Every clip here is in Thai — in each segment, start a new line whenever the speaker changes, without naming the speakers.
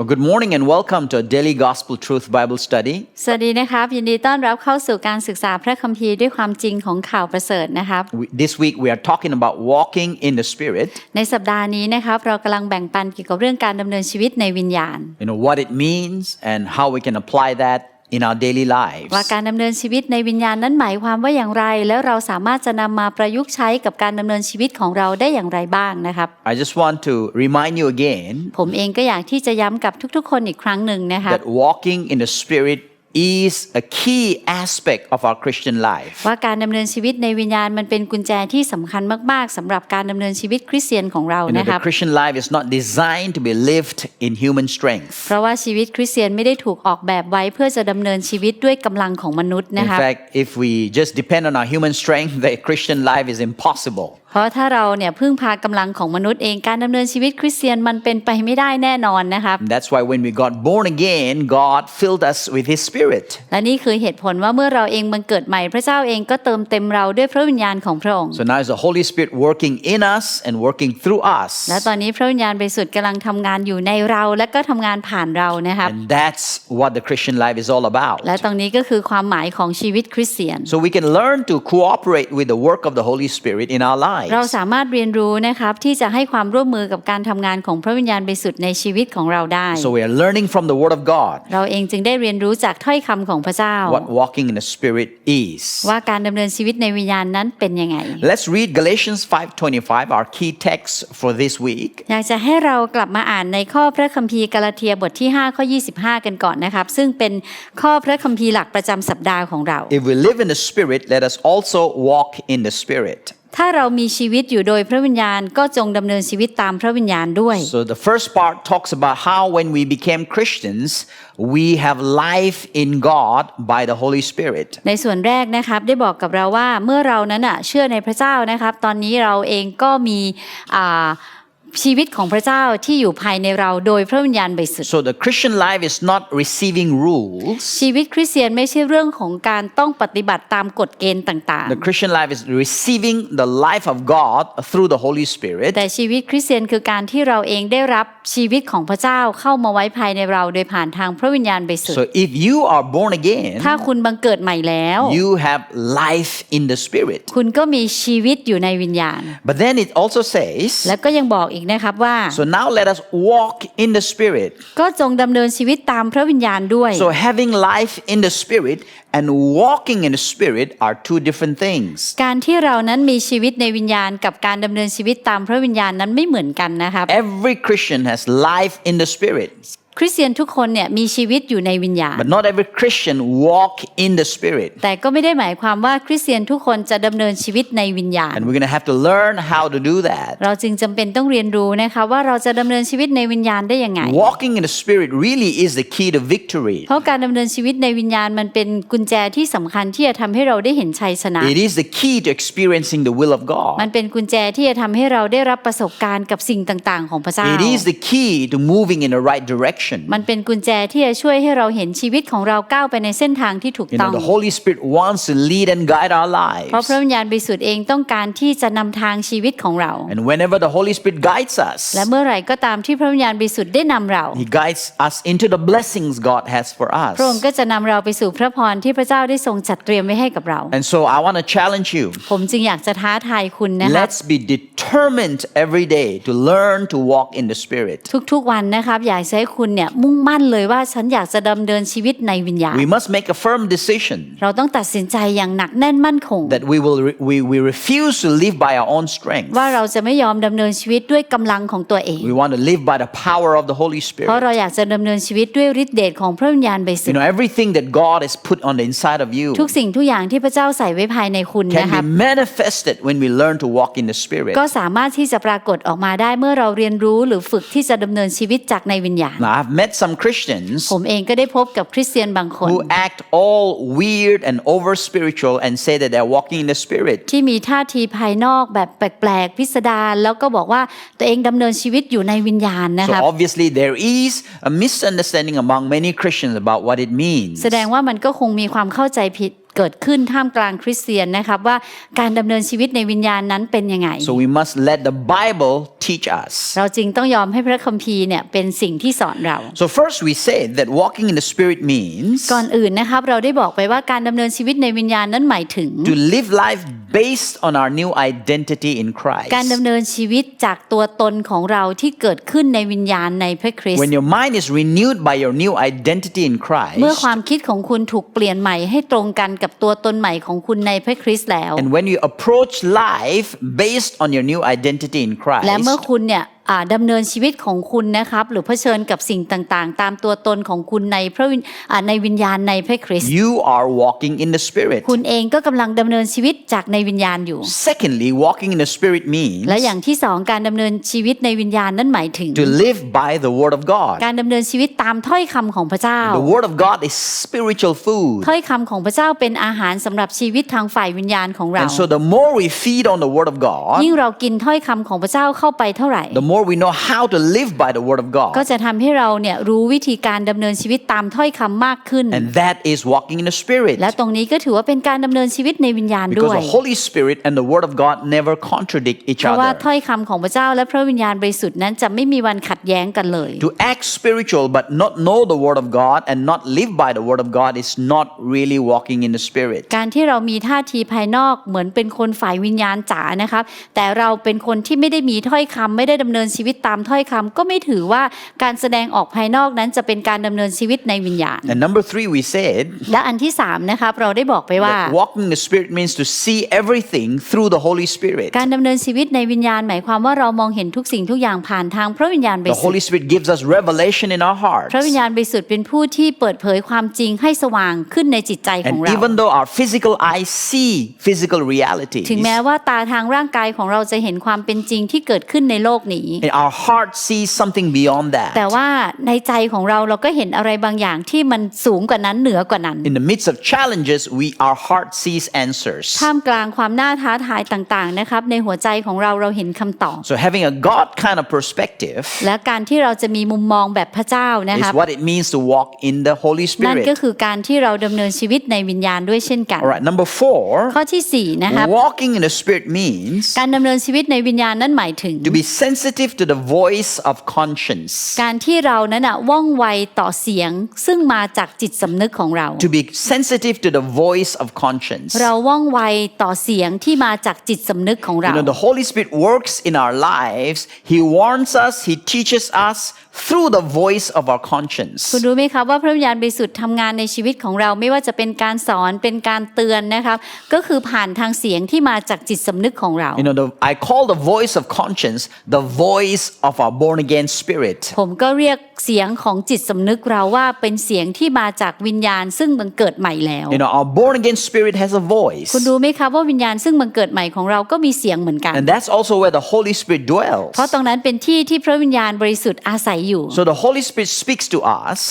Well, good morning and welcome to a daily gospel truth Bible study.
สวัสดีนะครับ ยินดีต้อนรับเข้าสู่การศึกษาพระคัมภีร์ด้วยความจริงของข่าวประเสริฐนะครับ
We, this week we are talking about walking in the Spirit,
ในสัปดาห์นี้นะครับ เรากำลังแบ่งปันเกี่ยวกับเรื่องการดำเนินชีวิตในวิญญาณ
you know, what it means and how we can apply that in our daily lives.
ว่าการดำเนินชีวิตในวิญญาณนั้นหมายความว่าอย่างไร แล้วเราสามารถจะนำมาประยุกต์ใช้กับการดำเนินชีวิตของเราได้อย่างไรบ้างนะครับ
I just want to remind you again
ผมเองก็อยากที่จะย้ำกับทุกๆ คนอีกครั้งหนึ่งนะครับ
that walking in the Spirit is a key aspect of our Christian life.
ว่าการดำเนินชีวิตในวิญญาณมันเป็นกุญแจที่สำคัญมากๆสำหรับการดำเนินชีวิตคริสเตียนของเรา
You know,
นะครับ
the Christian life is not designed to be lived in human strength.
เพราะว่าชีวิตคริสเตียนไม่ได้ถูกออกแบบไว้เพื่อจะดำเนินชีวิตด้วยกำลังของมนุษย์
In
นะคะ
fact, if we just depend on our human strength, the Christian life is impossible.
เพราะถ้าเราเนี่ยพึ่งพากำลังของมนุษย์เองการดำเนินชีวิตคริสเตียนมันเป็นไปไม่ได้แน่นอนนะครับ
And that's why when we got born again, God filled us with His Spirit.
และนี่คือเหตุผลว่าเมื่อเราเองบังเกิดใหม่พระเจ้าเองก็เติมเต็มเราด้วยพระวิญญาณของพระองค์
So now it's the Holy Spirit working in us and working through us.
และตอนนี้พระวิญญาณบริสุทธิ์กำลังทำงานอยู่ในเราและก็ทำงานผ่านเรานะครับ
And that's what the Christian life is all about.
และตรงนี้ก็คือความหมายของชีวิตคริสเตียน
So we can learn to cooperate with the work of the Holy Spirit in our
เรา
lives.
สามารถเรียนรู้นะครับที่จะให้ความร่วมมือกับการทำงานของพระวิญญาณบริสุทธิ์ในชีวิตของเราได้
So we are learning from the Word of God
เราเองจึงได้เรียนรู้จากถ้อยคำของพระเจ้า
what walking in the Spirit is.
ว่าการดำเนินชีวิตในวิญญาณนั้นเป็นยังไง
Let's read Galatians 5:25, our key text for this week.
อยากจะให้เรากลับมาอ่านในข้อพระคัมภีร์กาลาเทียบทที่5ข้อ25 กันก่อนนะครับ ซึ่งเป็นข้อพระคัมภีร์หลักประจำสัปดาห์ของเรา
If we live in the Spirit, let us also walk in the Spirit.
ถ้าเรามีชีวิตอยู่โดยพระวิญญาณก็จงดำเนินชีวิตตามพระวิญญาณด้วย
So the first part talks about how when we became Christians, we have life in God by the Holy Spirit.
ในส่วนแรกนะครับได้บอกกับเราว่าเมื่อเรานั้นอะเชื่อในพระเจ้านะครับ ตอนนี้เราเองก็มีอ่า ชีวิตของพระเจ้าที่อยู่ภายในเราโดยพระวิญญาณบริสุทธิ์
So the Christian life is not receiving rules.
ชีวิตคริสเตียนไม่ใช่เรื่องของการต้องปฏิบัติตามกฎเกณฑ์ต่าง
The Christian life is receiving the life of God through the Holy
ๆ
Spirit.
แต่ชีวิตคริสเตียนคือการที่เราเองได้รับชีวิตของพระเจ้าเข้ามาไว้ภายในเราโดยผ่านทางพระวิญญาณบริสุท
So
ธิ์
if you are born again,
ถ้าคุณบังเกิดใหม่แล้ว
you have life in the Spirit.
คุณก็มีชีวิตอยู่ในวิญญาณ
But then it also says,
แล้วก็ยังบอกอีกนะครับว่า
so now let us walk in the Spirit.
ก็จงดำเนินชีวิตตามพระวิญญาณด้วย
So having life in the Spirit and walking in the Spirit are two different things.
การที่เรานั้นมีชีวิตในวิญญาณกับการดำเนินชีวิตตามพระวิญญาณนั้นไม่เหมือนกันนะครับ
Every Christian has life in the Spirit,
คริสเตียนทุกคนเนี่ยมีชีวิตอยู่ในวิญญาณ
but not every Christian walk in the Spirit.
แต่ก็ไม่ได้หมายความว่าคริสเตียนทุกคนจะดำเนินชีวิตในวิญญาณ
And we're going to have to learn how to do that.
เราจึงจำเป็นต้องเรียนรู้นะคะว่าเราจะดำเนินชีวิตในวิญญาณได้ยังไง
Walking in the Spirit really is the key to victory.
เพราะการดำเนินชีวิตในวิญญาณมันเป็นกุญแจที่สำคัญที่จะทำให้เราได้เห็นชัยชนะ
It is the key to experiencing the will of
มัน
God.
เป็นกุญแจที่จะทำให้เราได้รับประสบการณ์กับสิ่งต่างๆ ของพระเจ้า
It is the key to moving in the right direction.
มันเป็นกุญแจที่จะช่วยให้เราเห็นชีวิตของเราก้าวไปในเส้นทางที่ถูก
You
ต้อ
know,
ง
the Holy Spirit wants to lead and guide our
เพราะ
lives.
พระวิญญาณบริสุทธิ์เองต้องการที่จะนำทางชีวิตของเรา
And whenever the Holy Spirit guides us,
และเมื่อไหร่ก็ตามที่พระวิญญาณบริสุทธิ์ได้นำเรา
He guides us into the blessings God has for
พระองค์
us.
ก็จะนำเราไปสู่พระพรที่พระเจ้าได้ทรงจัดเตรียมไว้ให้กับเรา
And so I want to challenge you.
ผมจึงอยากจะท้าทายคุณนะครับ
Let's be determined every day to learn to walk in the Spirit.
ทุกๆวันนะครับอยากจะให้คุณเนี่ยมุ่งมั่นเลยว่าฉันอยากจะดำเนินชีวิตในวิญญาณ
We must make a firm decision
เราต้องตัดสินใจอย่างหนักแน่นมั่นคง
that we will re- we, we refuse to live by our own strength.
ว่าเราจะไม่ยอมดำเนินชีวิตด้วยกำลังของตัวเอง
We want to live by the power of the Holy
เพราะ
Spirit.
เราอยากจะดำเนินชีวิตด้วยฤทธิเดชของพระวิญญาณบริสุท
You
ธิ์
know, everything that God has put on the inside of you
ทุกสิ่งทุกอย่างที่พระเจ้าใส่ไว้ภายในคุณนะ
can
ครับ
be manifested when we learn to walk in the Spirit.
ก็สามารถที่จะปรากฏออกมาได้เมื่อเราเรียนรู้หรือฝึกที่จะดำเนินชีวิตจากในวิญญาณ
Now, I've met some Christians
ผมเองก็ได้พบกับคริสเตียนบางคน
who act all weird and over spiritual and say that they're walking in the Spirit.
ที่มีท่าทีภายนอกแบบแปลกๆพิสดารแล้วก็บอกว่าตัวเองดำเนินชีวิตอยู่ในวิญญาณนะ
So
ครับ
obviously there is a misunderstanding among many Christians about what it means.
แสดงว่ามันก็คงมีความเข้าใจผิด เกิดขึ้นท่ามกลางคริสเตียนนะครับว่าการดำเนินชีวิตในวิญญาณนั้นเป็นยังไง
So we must let the Bible teach us.
เราจึงต้องยอมให้พระคัมภีร์เนี่ยเป็นสิ่งที่สอนเรา
So, first, we said that walking in the Spirit means
ก่อนอื่นนะครับเราได้บอกไปว่าการดำเนินชีวิตในวิญญาณนั้นหมายถึง
to live life based on our new identity in Christ.
การดำเนินชีวิตจากตัวตนของเราที่เกิดขึ้นในวิญญาณในพระคริสต์
When your mind is renewed by your new identity in
เมื่อ
Christ,
ความคิดของคุณถูกเปลี่ยนใหม่ให้ตรงกันกับตัวตนใหม่ของคุณในพระคริสต์แล้ว
and when you approach life based on your new identity in
และเมื่อ
Christ,
คุณเนี่ย อ่าดำเนินชีวิตของคุณนะครับ หรือเผชิญกับสิ่งต่างๆ ตามตัวตนของคุณในพระวิญอ่าในวิญญาณในพระคริสต์
you are walking in the Spirit.
คุณเองก็กำลังดำเนินชีวิตจากในวิญญาณอยู่
Secondly, walking in the Spirit means
และอย่างที่สองการดำเนินชีวิตในวิญญาณนั่นหมายถึง
to live by the Word of God.
การดำเนินชีวิตตามถ้อยคำของพระเจ้า
The Word of God is spiritual food.
ถ้อยคำของพระเจ้าเป็นอาหารสำหรับชีวิตทางฝ่ายวิญญาณของเรา
And so, the more we feed on the Word of God,
ยิ่งเรากินถ้อยคำของพระเจ้าเข้าไปเท่าไหร่
the more we know how to live by the Word of
ก็
God.
จะทำให้เราเนี่ยรู้วิธีการดำเนินชีวิตตามถ้อยคำมากขึ้น
And that is walking in the Spirit.
และตรงนี้ก็ถือว่าเป็นการดำเนินชีวิตในวิญญาณด้
Because
วย
the Holy Spirit and the Word of God never contradict each
เพราะว่า
other.
ถ้อยคำของพระเจ้าและพระวิญญาณบริสุทธิ์นั้นจะไม่มีวันขัดแย้งกันเลย
To act spiritual but not know the Word of God and not live by the Word of God is not really walking in the Spirit.
การที่เรามีท่าทีภายนอกเหมือนเป็นคนฝ่ายวิญญาณจ๋านะครับแต่เราเป็นคนที่ไม่ได้มีถ้อยคำไม่ได้ดำเนินชีวิตตามถ้อยคำก็ไม่ถือว่าการแสดงออกภายนอกนั้นจะเป็นการดำเนินชีวิตในวิญญาณ
And number three, we said
และอันที่สามนะครับเราได้บอกไปว่า
that walking in the Spirit means to see everything through the Holy Spirit.
การดำเนินชีวิตในวิญญาณ หมายความว่าเรามองเห็นทุกสิ่งทุกอย่างผ่านทางพระวิญญาณบ
The
ริสุทธิ์
Holy Spirit gives us revelation in our hearts.
พระวิญญาณบริสุทธิ์เป็นผู้ที่เปิดเผยความจริงให้สว่างขึ้นในจิตใจของ
And
เรา
even though our physical eyes see physical realities,
ถึงแม้ว่าตาทางร่างกายของเราจะเห็นความเป็นจริงที่เกิดขึ้นในโลกนี้
and our heart sees something beyond
แต่
that.
ว่าในใจของเราเราก็เห็นอะไรบางอย่างที่มันสูงกว่านั้นเหนือกว่านั้น
In the midst of challenges, we our heart sees answers.
ท่ามกลางความน่าท้าทายต่างๆนะครับในหัวใจของเราเราเห็นคำตอบ
So having a God kind of perspective
และการที่เราจะมีมุมมองแบบพระเจ้านะ
is
ครับ
what it means to walk in the Holy
นั่นก็
Spirit.
คือการที่เราดำเนินชีวิตในวิญญาณด้วยเช่นกัน
All right, number four,
ข้อที่สี่นะครับ
walking in the Spirit means
การดำเนินชีวิตในวิญญาณนั้นหมายถึง
to be sensitive to the voice of conscience.
การที่เรานั้นอะว่องไวต่อเสียง ซึ่งมาจากจิตสำนึกของเรา
To be sensitive to the voice of conscience.
เราว่องไวต่อเสียงที่มาจากจิตสำนึกของเรา
You know, the Holy Spirit works in our lives. He warns us, He teaches us through the voice of our conscience.
คุณรู้ไหมครับว่าพระวิญญาณบริสุทธิ์ทำงานในชีวิตของเราไม่ว่าจะเป็นการสอนเป็นการเตือนนะครับก็คือผ่านทางเสียงที่มาจากจิตสำนึกของเรา
You know, the, I call the voice of conscience the voice of our born again spirit.
ผมก็เรียกเสียงของจิตสำนึกเราว่าเป็นเสียงที่มาจากวิญญาณซึ่งบังเกิดใหม่แล้ว
You know, our born again spirit has a voice.
คุณรู้ไหมครับว่าวิญญาณซึ่งบังเกิดใหม่ของเราก็มีเสียงเหมือนกัน
And that's also where the Holy Spirit dwells.
เพราะตรงนั้นเป็นที่ที่พระวิญญาณบริสุทธิ์อาศัยอยู่
So the Holy Spirit speaks to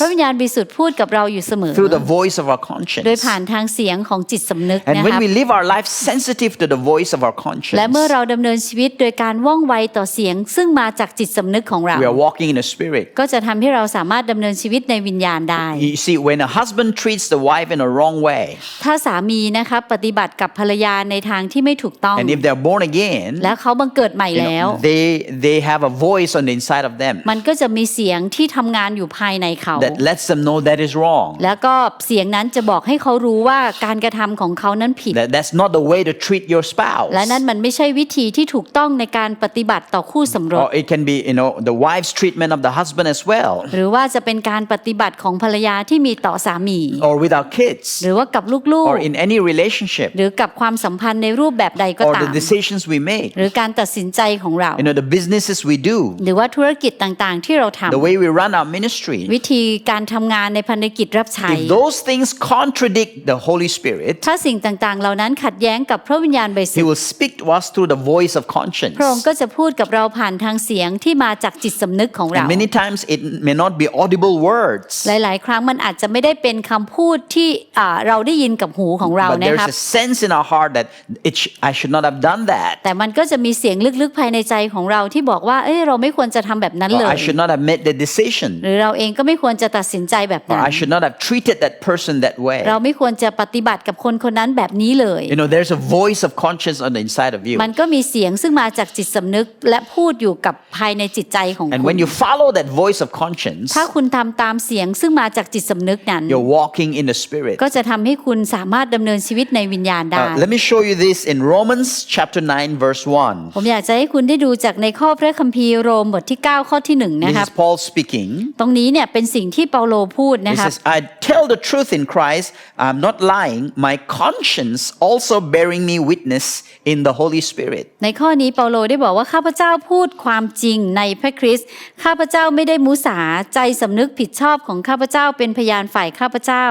พระ
us
วิญญาณบริสุทธิ์พูดกับเราอยู่เสมอ
through the voice of our
โดย
conscience.
ผ่านทางเสียงของจิตสำนึก
And
นะค
when
รับ
we live our life sensitive to the voice of our
และเมื่อ
conscience,
เราดำเนินชีวิตโดยการว่องไวต่อเสียงซึ่งมาจากจิตสำนึกของเรา
we are walking in the spirit.
ก็จะทำให้เราสามารถดำเนินชีวิตในวิญญาณได้
You see, when a husband treats the wife in a wrong way,
ถ้าสามีนะครับปฏิบัติกับภรรยาในทางที่ไม่ถูกต้อง
and if they're born again,
แล้วเขาบังเกิดใหม่
you
แล้ว
know, they they have a voice on the inside of them
มันก็จะมีเสียงที่ทำงานอยู่ภายในเขา
that lets them know that is wrong.
แล้วก็เสียงนั้นจะบอกให้เขารู้ว่าการกระทำของเขานั้นผิด
That that's not the way to treat your spouse.
และนั่นมันไม่ใช่วิธีที่ถูกต้องในการปฏิบัติต่อคู่สมรส
Or it can be, you know, the wife's treatment of the husband as well,
หรือว่าจะเป็นการปฏิบัติของภรรยาที่มีต่อสามี
or with our kids,
หรือว่ากับลูก
or in any relationship,
ๆหรือกับความสัมพันธ์ในรูปแบบใดก็
or
ตา
the
ม
decisions we make.
หรือการตัดสินใจของเรา
You know, the businesses we do,
หรือว่าธุรกิจต่างๆ ที่เราท
the way we run our ministry. ำ
วิธีการทำงานในพันธกิจรับใช้
If those things contradict the Holy Spirit,
ถ้าสิ่งต่างๆ เหล่านั้นขัดแย้งกับพระวิญญาณบริสุ
He
ทธิ์
will speak to us through the voice of conscience.
พระองค์ก็จะพูดกับเราผ่านทางเสียงที่มาจากจิตสำนึกของเรา
And many times it may not be audible words,
หลาย ๆ ครั้งมันอาจจะไม่ได้เป็นคำพูดที่อ่าเราได้ยินกับหูของเรา
but
นะ
there's
ครับ
a sense in our heart that it sh- I should not have done that,
แต่มันก็จะมีเสียงลึก ๆ ภายในใจของเราที่บอกว่าเอ้ยเราไม่ควรจะทำแบบนั้น
or
เลย
I should not have made the decision,
หรือเราเองก็ไม่ควรจะตัดสินใจแบบ
or
นั้น
I should not have treated that person that way.
เราไม่ควรจะปฏิบัติกับคนคนนั้นแบบนี้เลย
You know, there's a voice of conscience on the inside of you.
มันก็มีเสียงซึ่งมาจากจิตสำนึกและพูดอยู่กับภายในจิตใจของ
And
คุ
when
ณ
you follow that voice of conscience,
ถ้าคุณทำตามเสียงซึ่งมาจากจิตสำนึกนั้น
you're walking in the Spirit.
ก็จะทำให้คุณสามารถดำเนินชีวิตในวิญญาณได้
Uh, let me show you this in Romans chapter 9, verse 1.
ผมอยากจะให้คุณได้ดูจากในข้อพระคัมภีร์โรมบทที่ 9 ข้อที่หนึ่งนะ
This
ครับ
is Paul speaking.
ตรงนี้เนี่ยเป็นสิ่งที่เปาโลพูด
He
นะครับ
says, I tell the truth in Christ, I'm not lying. My conscience also bearing me witness in the Holy Spirit.
ในข้อนี้เปาโลได้บอกว่าข้าพเจ้าพูดความจริงในพระคริสต์ข้าพเจ้าไม่ได้มุสาใจสำนึกผิดชอบของข้าพเจ้าเป็นพยานฝ่ายข้าพเจ้า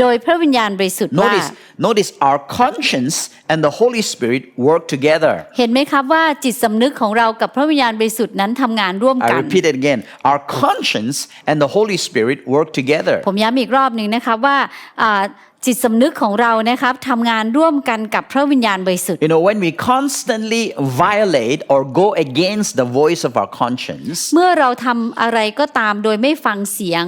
โดยพระวิญญาณบริสุทธิ์ว่า
Notice, notice our conscience and the Holy Spirit work together.
เห็นไหมครับว่าจิตสำนึกของเรากับพระวิญญาณบริสุทธิ์นั้นทำงานร่วม
I
กัน
repeat it again. Our conscience and the Holy Spirit work together.
ผมย้ำอีกรอบหนึ่งนะครับว่าอ่า จิตสำนึกของเรานะครับทำงานร่วมกันกับพระวิญญาณบริสุทธิ์
You know, when we constantly violate or go against the voice of our conscience,
เมื่อเราทำอะไรก็ตามโดยไม่ฟังเสียง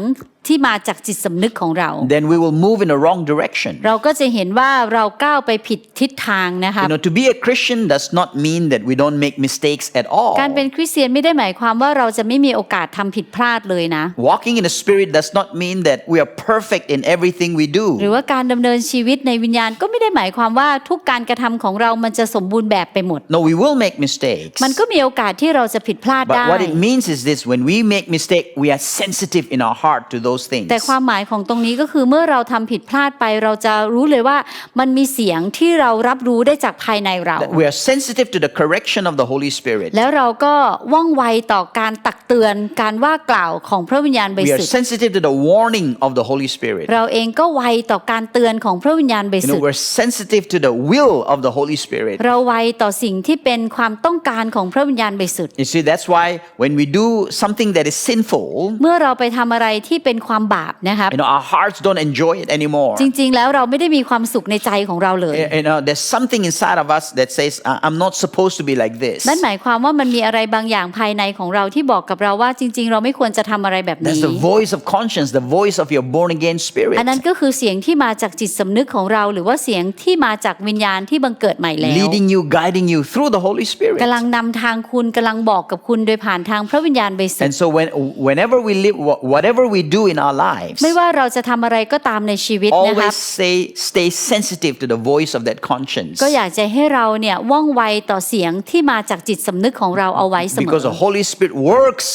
ที่มาจากจิตสำนึกของเรา
then we will move in the wrong direction.
เราก็จะเห็นว่าเราก้าวไปผิดทิศทางนะคะ
You know, to be a Christian does not mean that we don't make mistakes at all.
การเป็นคริสเตียนไม่ได้หมายความว่าเราจะไม่มีโอกาสทำผิดพลาดเลยนะ
Walking in the Spirit does not mean that we are perfect in everything we
หรือ
do.
ว่าการดำเนินชีวิตในวิญญาณก็ไม่ได้หมายความว่าทุกการกระทำของเรามันจะสมบูรณ์แบบไปหมด
No, we will make mistakes.
มันก็มีโอกาสที่เราจะผิดพลาดได้
But what it means is this when we make mistake, we are sensitive in our heart to those things.
แต่ความหมายของตรงนี้ก็คือเมื่อเราทำผิดพลาดไปเราจะรู้เลยว่ามันมีเสียงที่เรารับรู้ได้จากภายในเรา
That we are sensitive to the correction of the Holy Spirit.
แล้วเราก็ว่องไวต่อการตักเตือนการว่ากล่าวของพระวิญญาณบริ
We
สุ
are
ทธิ์
sensitive to the warning of the Holy Spirit.
เราเองก็ไวต่อการเตือนของพระวิญญาณบริ
You
สุ
know,
ทธิ์
we're sensitive to the will of the Holy Spirit.
เราไวต่อสิ่งที่เป็นความต้องการของพระวิญญาณบริสุทธิ์
You see, that's why when we do something that is sinful,
เมื่อเราไปทำอะไรที่เป็นความบาปนะครับ
you know, our hearts don't enjoy it anymore.
จริงๆแล้วเราไม่ได้มีความสุขในใจของเราเลย
You know, there's something inside of us that says, "I- I'm not supposed to be like this.
นั่นหมายความว่ามันมีอะไรบางอย่างภายในของเราที่บอกกับเราว่าจริง ๆ เราไม่ควรจะทำอะไรแบบ
That's
นี้
the voice of conscience, the voice of your born again spirit,
อันนั้นก็คือเสียงที่มาจากจิตสำนึกของเรา หรือว่าเสียงที่มาจากวิญญาณที่บังเกิดใหม่แล้ว
leading you, guiding you through the Holy Spirit.
กำลังนำทางคุณกำลังบอกกับคุณโดยผ่านทางพระวิญญาณบริสุท
And
ธิ์
so, when, whenever we live, wha- whatever we do in our lives,
ไม่ว่าเราจะทำอะไรก็ตามในชีวิตนะครับ
always stay, stay sensitive to the voice of that conscience.
ก็อยากจะให้เราเนี่ยว่องไวต่อเสียงที่มาจากจิตสำนึกของเราเอาไว้เสมอ
Because the Holy Spirit works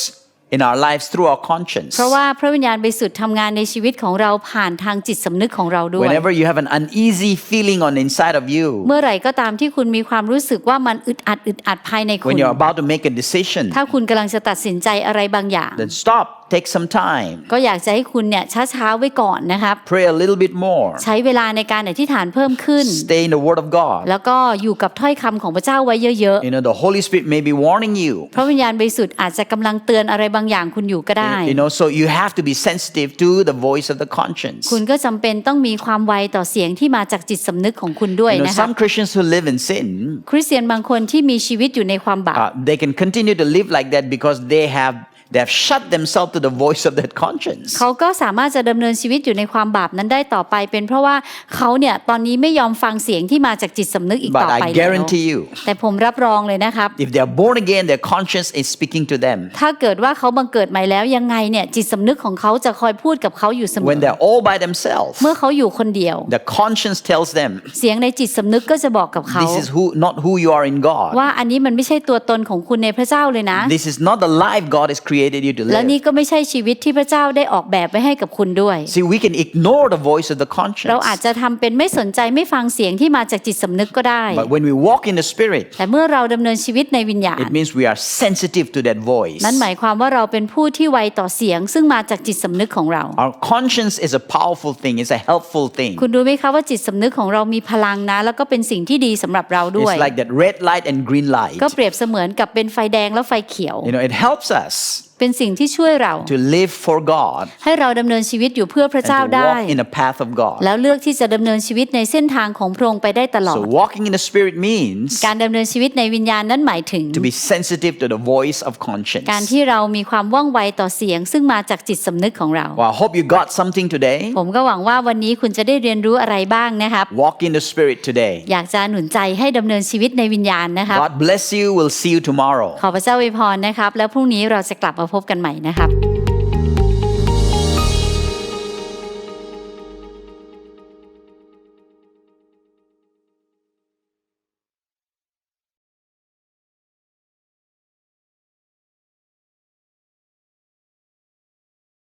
in our lives through our conscience.
เพราะว่าพระวิญญาณบริสุทธิ์ทำงานในชีวิตของเราผ่านทางจิตสำนึกของเราด้วย
Whenever you have an uneasy feeling on the inside of you,
เมื่อไหร่ก็ตามที่คุณมีความรู้สึกว่ามันอึดอัดอึดอัดภายในคุ
when
ณ
you're about to make a decision,
ถ้าคุณกำลังจะตัดสินใจอะไรบางอย่าง
then stop, take some time,
ก็อยากจะให้คุณเนี่ยช้าๆไว้ก่อนนะครับ
pray a little bit more,
ใช้เวลาในการอธิษฐานเพิ่มขึ้น
stay in the Word of God.
แล้วก็อยู่กับถ้อยคำของพระเจ้าไว้เยอะ
You know, the Holy Spirit may be warning you.
ๆพระวิญญาณบริสุทธิ์อาจจะกำลังเตือนอะไรบางอย่างคุณอยู่ก็ได้
You know, so you have to be sensitive to the voice of the conscience.
คุณก็จำเป็นต้องมีความไวต่อเสียงที่มาจากจิตสำนึกของคุณด้วย
You know,
นะครับ
some Christians who live in sin,
คริสเตียนบางคนที่มีชีวิตอยู่ในความบาป
uh, they can continue to live like that because they have they have shut themselves to the voice of that conscience.
เขาก็สามารถจะดำเนินชีวิตอยู่ในความบาปนั้นได้ต่อไป เป็นเพราะว่าเขาเนี่ยตอนนี้ไม่ยอมฟังเสียงที่มาจากจิตสำนึกอีก
But
ต่อไป
I
แล้ว
guarantee you,
แต่ผมรับรองเลยนะครับ
if they are born again, their conscience is speaking to them.
ถ้าเกิดว่าเขาบังเกิดใหม่แล้วยังไงเนี่ยจิตสำนึกของเขาจะคอยพูดกับเขาอยู่เสมอ
When they're all by themselves,
เมื่อเขาอยู่คนเดียว
the conscience tells them,
เสียงในจิตสำนึกก็จะบอกกับเขา
this is who not who you are in God.
ว่าอันนี้มันไม่ใช่ตัวตนของคุณในพระเจ้าเลยนะ
This is not the life God has created you to
และนี่
live.
ก็ไม่ใช่ชีวิตที่พระเจ้าได้ออกแบบไว้ให้กับคุณด้วย
See, we can ignore the voice of the
เราอาจ
conscience.
จะทำเป็นไม่สนใจไม่ฟังเสียงที่มาจากจิตสำนึกก็ได้
But when we walk in the Spirit,
แต่เมื่อเราดำเนินชีวิตในวิญญาณ
it means we are sensitive to that voice.
นั่นหมายความว่าเราเป็นผู้ที่ไวต่อเสียง ซึ่งมาจากจิตสำนึกของเรา
Our conscience is a powerful thing, it's a helpful thing.
คุณรู้ไหมคะว่าจิตสำนึกของเรามีพลังนะ แล้วก็เป็นสิ่งที่ดีสำหรับเราด้วย
It's like that red light and green light.
ก็เปรียบเสมือนกับเป็นไฟแดงและไฟเขียว
You know, it helps us
เป็นสิ่งที่ช่วยเรา
to live for God
ให้เราดำเนินชีวิตอยู่เพื่อพระ
and
เจ้า
to
ได้
walk in the path of God.
แล้วเลือกที่จะดำเนินชีวิตในเส้นทางของพระองค์ไปได้ตลอด
So walking in the Spirit means
การดำเนินชีวิตในวิญญาณนั้นหมายถึง
to be sensitive to the voice of conscience.
การที่เรามีความว่องไวต่อเสียง ซึ่งมาจากจิตสำนึกของเรา
Well, I hope you got something today.
ผมก็หวังว่าวันนี้คุณจะได้เรียนรู้อะไรบ้างนะครับ
Walk in the Spirit today.
อยากจะหนุนใจให้ดำเนินชีวิตในวิญญาณนะครับ
God bless you. We'll see you tomorrow.
ขอพระเจ้าอวยพรนะครับแล้วพรุ่งนี้เราจะกลับมาพบกันใหม่นะครับ